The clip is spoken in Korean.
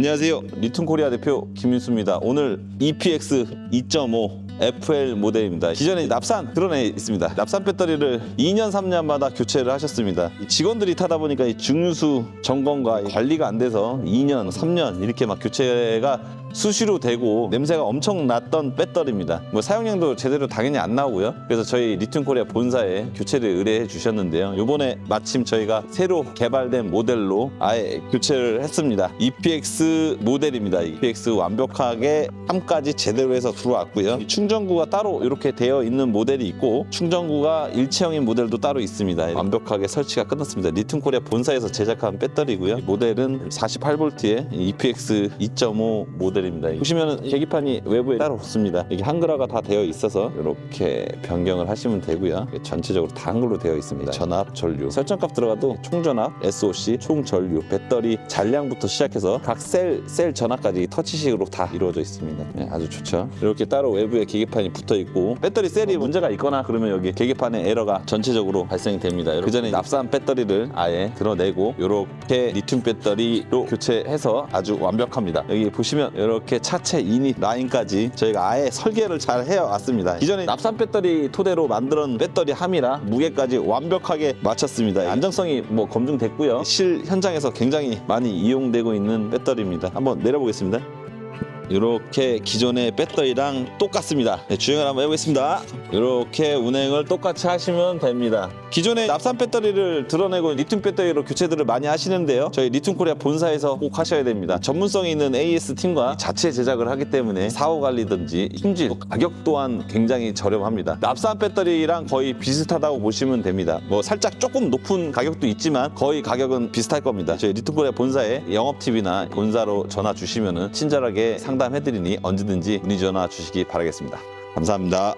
안녕하세요. 리tun코리아 대표 김윤수입니다. 오늘 EPX 2.5 FL 모델입니다. 기존에 납산 드러내 있습니다. 납산 배터리를 2년 3년마다 교체를 하셨습니다. 이 직원들이 타다 보니까 이 중류수 점검과 관리가 안 돼서 2년, 3년 이렇게 막 교체가 수시로 되고 냄새가 엄청 났던 배터리입니다. 뭐 사용량도 제대로 당연히 안 나오고요. 그래서 저희 리튬 코리아 본사에 교체를 의뢰해 주셨는데요. 요번에 마침 저희가 새로 개발된 모델로 아예 교체를 했습니다. EPX 모델입니다. EPX 완벽하게 함까지 제대로 해서 들어왔고요. 이 충전구가 따로 이렇게 되어 있는 모델이 있고 충전구가 일체형인 모델도 따로 있습니다. 완벽하게 설치가 끝났습니다. 리튬 코리아 본사에서 제작한 배터리고요. 이 모델은 48V의 EPX 2.5 모델입니다. 보시면 계기판이 외부에 따로 없습니다. 이게 한글화가 다 되어 있어서 이렇게 변경을 하시면 되고요. 전체적으로 다 한글로 되어 있습니다. 전압, 전류, 설정값 들어가도 총전압, SOC, 총전류, 배터리 잔량부터 시작해서 각 셀, 셀 전압까지 터치식으로 다 이루어져 있습니다. 네, 아주 좋죠. 이렇게 따로 외부에 계기판이 붙어 있고 배터리 셀이 문제가 있거나 그러면 여기 계기판에 에러가 전체적으로 발생이 됩니다. 그 전에 납산 배터리를 아예 드러내고 이렇게 리튬 배터리로 교체해서 아주 완벽합니다. 여기 보시면 이렇게 차체 이니 라인까지 저희가 아예 설계를 잘 해왔습니다. 기존에 납산 배터리 토대로 만든 배터리 함이라 무게까지 완벽하게 맞췄습니다. 안정성이 뭐 검증됐고요. 실 현장에서 굉장히 많이 이용되고 있는 배터리입니다. 한번 내려보겠습니다. 이렇게 기존의 배터리랑 똑같습니다. 네, 주행을 한번 해보겠습니다. 이렇게 운행을 똑같이 하시면 됩니다. 기존의 납산 배터리를 드러내고 리튬 배터리로 교체들을 많이 하시는데요. 저희 리튬 코리아 본사에서 꼭 하셔야 됩니다. 전문성이 있는 AS 팀과 자체 제작을 하기 때문에 사후 관리든지 힘질 가격 또한 굉장히 저렴합니다. 납산 배터리랑 거의 비슷하다고 보시면 됩니다. 뭐 살짝 조금 높은 가격도 있지만 거의 가격은 비슷할 겁니다. 저희 리튬 코리아 본사에 영업 팁이나 본사로 전화 주시면은 친절하게 상담해드리니 언제든지 문의 전화 주시기 바라겠습니다. 감사합니다.